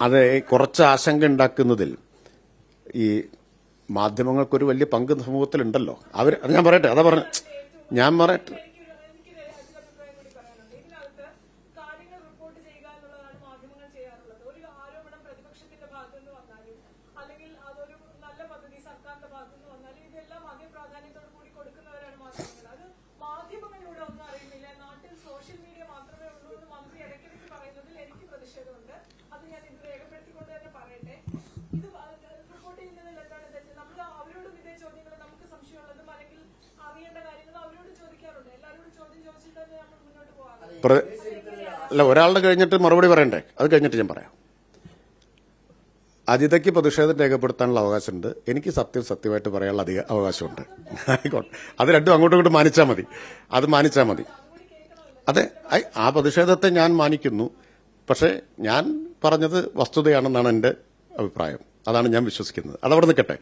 അത് കുറച്ച് ആശങ്ക ഉണ്ടാക്കുന്നതിൽ ഈ മാധ്യമങ്ങൾക്കൊരു വലിയ പങ്ക് സമൂഹത്തിലുണ്ടല്ലോ. അവർ ഞാൻ പറയട്ടെ അതാ പറഞ്ഞു. ഞാൻ പറയട്ടെ. അല്ല ഒരാളുടെ കഴിഞ്ഞിട്ട് മറുപടി പറയണ്ടേ? അത് കഴിഞ്ഞിട്ട് ഞാൻ പറയാം. അജിതയ്ക്ക് പ്രതിഷേധം രേഖപ്പെടുത്താനുള്ള അവകാശമുണ്ട്. എനിക്ക് സത്യം സത്യമായിട്ട് പറയാനുള്ള അധിക അവകാശമുണ്ട്. ആയിക്കോട്ടെ. അത് രണ്ടും അങ്ങോട്ടും ഇങ്ങോട്ടും മാനിച്ചാൽ മതി. അത് മാനിച്ചാൽ മതി. അതെ ആ പ്രതിഷേധത്തെ ഞാൻ മാനിക്കുന്നു. പക്ഷേ ഞാൻ പറഞ്ഞത് വസ്തുതയാണെന്നാണ് എന്റെ അഭിപ്രായം. അതാണ് ഞാൻ വിശ്വസിക്കുന്നത്. അതവിടെ നിൽക്കട്ടെ.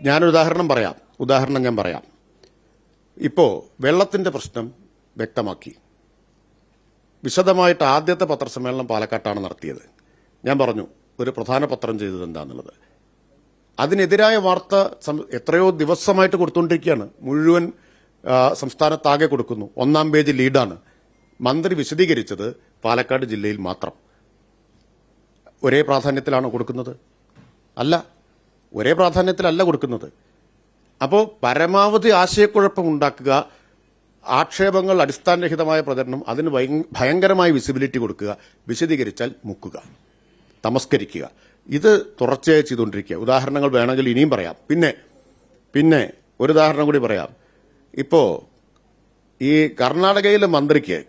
ഞാനൊരു ഉദാഹരണം പറയാം. ഉദാഹരണം ഞാൻ പറയാം. ഇപ്പോൾ വെള്ളത്തിന്റെ പ്രശ്നം വ്യക്തമാക്കി. വിശദമായിട്ട് ആദ്യത്തെ പത്രസമ്മേളനം പാലക്കാട്ടാണ് നടത്തിയത്. ഞാൻ പറഞ്ഞു ഒരു പ്രധാന പത്രം ചെയ്തത് എന്താന്നുള്ളത്. അതിനെതിരായ വാർത്ത എത്രയോ ദിവസമായിട്ട് കൊടുത്തുകൊണ്ടിരിക്കുകയാണ്. മുഴുവൻ സംസ്ഥാനത്താകെ കൊടുക്കുന്നു. ഒന്നാം പേജ് ലീഡാണ്. മന്ത്രി വിശദീകരിച്ചത് പാലക്കാട് ജില്ലയിൽ മാത്രം. ഒരേ പ്രാധാന്യത്തിലാണോ കൊടുക്കുന്നത്? അല്ല. ഒരേ പ്രാധാന്യത്തിലല്ല കൊടുക്കുന്നത്. അപ്പോൾ പരമാവധി ആശയക്കുഴപ്പം ഉണ്ടാക്കുക ആക്ഷേപങ്ങൾ അടിസ്ഥാനരഹിതമായ പ്രചരണം അതിന് ഭയ- ഭയങ്കരമായ വിസിബിലിറ്റി കൊടുക്കുക വിശദീകരിച്ചാൽ മുക്കുക തമസ്കരിക്കുക. ഇത് തുടർച്ചയായി ചെയ്തുകൊണ്ടിരിക്കുക. ഉദാഹരണങ്ങൾ വേണമെങ്കിൽ ഇനിയും പറയാം. പിന്നെ പിന്നെ ഒരു ഉദാഹരണം കൂടി പറയാം. ഇപ്പോൾ ഈ കർണാടകയിലെ മന്ത്രിക്ക്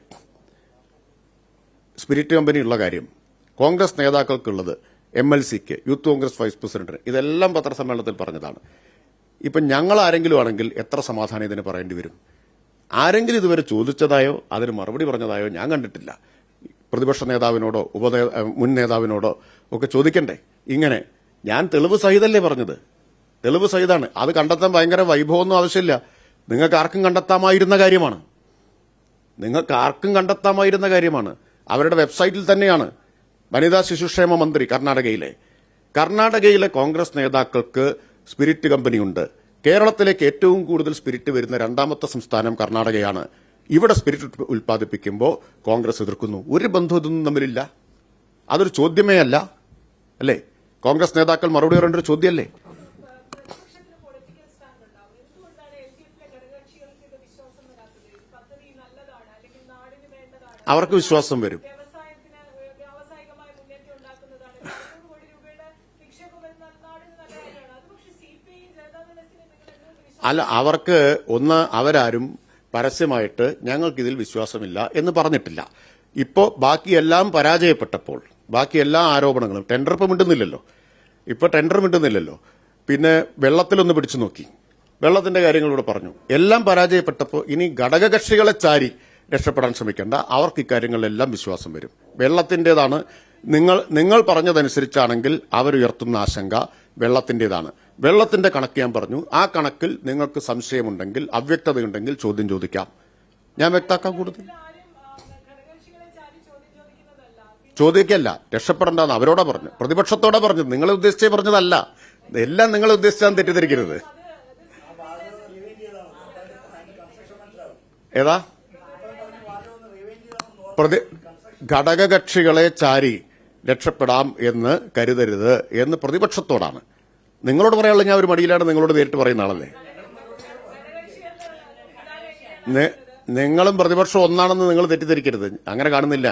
സ്പിരിറ്റ് കമ്പനി ഉള്ള കാര്യം കോൺഗ്രസ് നേതാക്കൾക്കുള്ളത് എം എൽ സിക്ക് യൂത്ത് കോൺഗ്രസ് വൈസ് പ്രസിഡന്റ് ഇതെല്ലാം പത്രസമ്മേളനത്തിൽ പറഞ്ഞതാണ്. ഇപ്പം ഞങ്ങൾ ആരെങ്കിലും ആണെങ്കിൽ എത്ര സമാധാനം ഇതിന് പറയേണ്ടി വരും? ആരെങ്കിലും ഇതുവരെ ചോദിച്ചതായോ അതിന് മറുപടി പറഞ്ഞതായോ ഞാൻ കണ്ടിട്ടില്ല. പ്രതിപക്ഷ നേതാവിനോടോ ഉപനേ മുൻ നേതാവിനോടോ ഒക്കെ ചോദിക്കണ്ടേ? ഇങ്ങനെ. ഞാൻ തെളിവ് സഹിതല്ലേ പറഞ്ഞത്. തെളിവ് സഹിതാണ്. അത് കണ്ടെത്താൻ ഭയങ്കര വൈഭവമൊന്നും ആവശ്യമില്ല. നിങ്ങൾക്ക് ആർക്കും കണ്ടെത്താമായിരുന്ന കാര്യമാണ്. നിങ്ങൾക്ക് ആർക്കും കണ്ടെത്താമായിരുന്ന കാര്യമാണ്. അവരുടെ വെബ്സൈറ്റിൽ തന്നെയാണ്. വനിതാ ശിശുക്ഷേമ മന്ത്രി കർണാടകയിലെ. കർണാടകയിലെ കോൺഗ്രസ് നേതാക്കൾക്ക് സ്പിരിറ്റ് കമ്പനിയുണ്ട്. കേരളത്തിലേക്ക് ഏറ്റവും കൂടുതൽ സ്പിരിറ്റ് വരുന്ന രണ്ടാമത്തെ സംസ്ഥാനം കർണാടകയാണ്. ഇവിടെ സ്പിരിറ്റ് ഉൽപ്പാദിപ്പിക്കുമ്പോൾ കോൺഗ്രസ് എതിർക്കുന്നു. ഒരു ബന്ധം ഇതൊന്നും തമ്മിലില്ല. അതൊരു ചോദ്യമേ അല്ല. അല്ലേ? കോൺഗ്രസ് നേതാക്കൾ മറുപടി പറയേണ്ട ഒരു ചോദ്യമല്ലേ? അവർക്ക് വിശ്വാസം സ്റ്റാൻഡ് അല്ല അവർക്ക് ഒന്ന് അവരാരും പരസ്യമായിട്ട് ഞങ്ങൾക്കിതിൽ വിശ്വാസമില്ല എന്ന് പറഞ്ഞിട്ടില്ല. ഇപ്പോൾ ബാക്കിയെല്ലാം പരാജയപ്പെട്ടപ്പോൾ ബാക്കി എല്ലാ ആരോപണങ്ങളും ടെൻഡർ ഇപ്പം മിണ്ടുന്നില്ലല്ലോ. ഇപ്പോൾ ടെൻഡർ മിണ്ടുന്നില്ലല്ലോ. പിന്നെ വെള്ളത്തിലൊന്ന് പിടിച്ചു നോക്കി. വെള്ളത്തിന്റെ കാര്യങ്ങളൂടെ പറഞ്ഞു. എല്ലാം പരാജയപ്പെട്ടപ്പോൾ ഇനി ഘടകകക്ഷികളെ ചാരി രക്ഷപ്പെടാൻ ശ്രമിക്കേണ്ട. അവർക്ക് ഇക്കാര്യങ്ങളിലെല്ലാം വിശ്വാസം വരും. വെള്ളത്തിന്റെതാണ് നിങ്ങൾ നിങ്ങൾ പറഞ്ഞതനുസരിച്ചാണെങ്കിൽ അവരുയർത്തുന്ന ആശങ്ക വെള്ളത്തിന്റെതാണ് വെള്ളത്തിന്റെ കണക്ക് ഞാൻ പറഞ്ഞു. ആ കണക്കിൽ നിങ്ങൾക്ക് സംശയമുണ്ടെങ്കിൽ അവ്യക്തതയുണ്ടെങ്കിൽ ചോദ്യം ചോദിക്കാം. ഞാൻ വ്യക്താക്കാൻ കൂടുതൽ? ചോദിക്കല്ല രക്ഷപ്പെടേണ്ടെന്ന് അവരോടാ പറഞ്ഞു. പ്രതിപക്ഷത്തോടെ പറഞ്ഞു. നിങ്ങളെ ഉദ്ദേശിച്ചേ പറഞ്ഞതല്ല. എല്ലാം നിങ്ങൾ ഉദ്ദേശിച്ചാൽ തെറ്റിദ്ധരിക്കരുത്. ഏതാ? പ്രതി ഘടകകക്ഷികളെ ചാരി രക്ഷപ്പെടാം എന്ന് കരുതരുത് എന്ന് പ്രതിപക്ഷത്തോടാണ്. നിങ്ങളോട് പറയാനുള്ള ഞാൻ ഒരു മടിയിലാണ് നിങ്ങളോട് നേരിട്ട് പറയുന്ന ആളല്ലേ? നിങ്ങളും പ്രതിപക്ഷം ഒന്നാണെന്ന് നിങ്ങൾ തെറ്റിദ്ധരിക്കരുത്. അങ്ങനെ കാണുന്നില്ല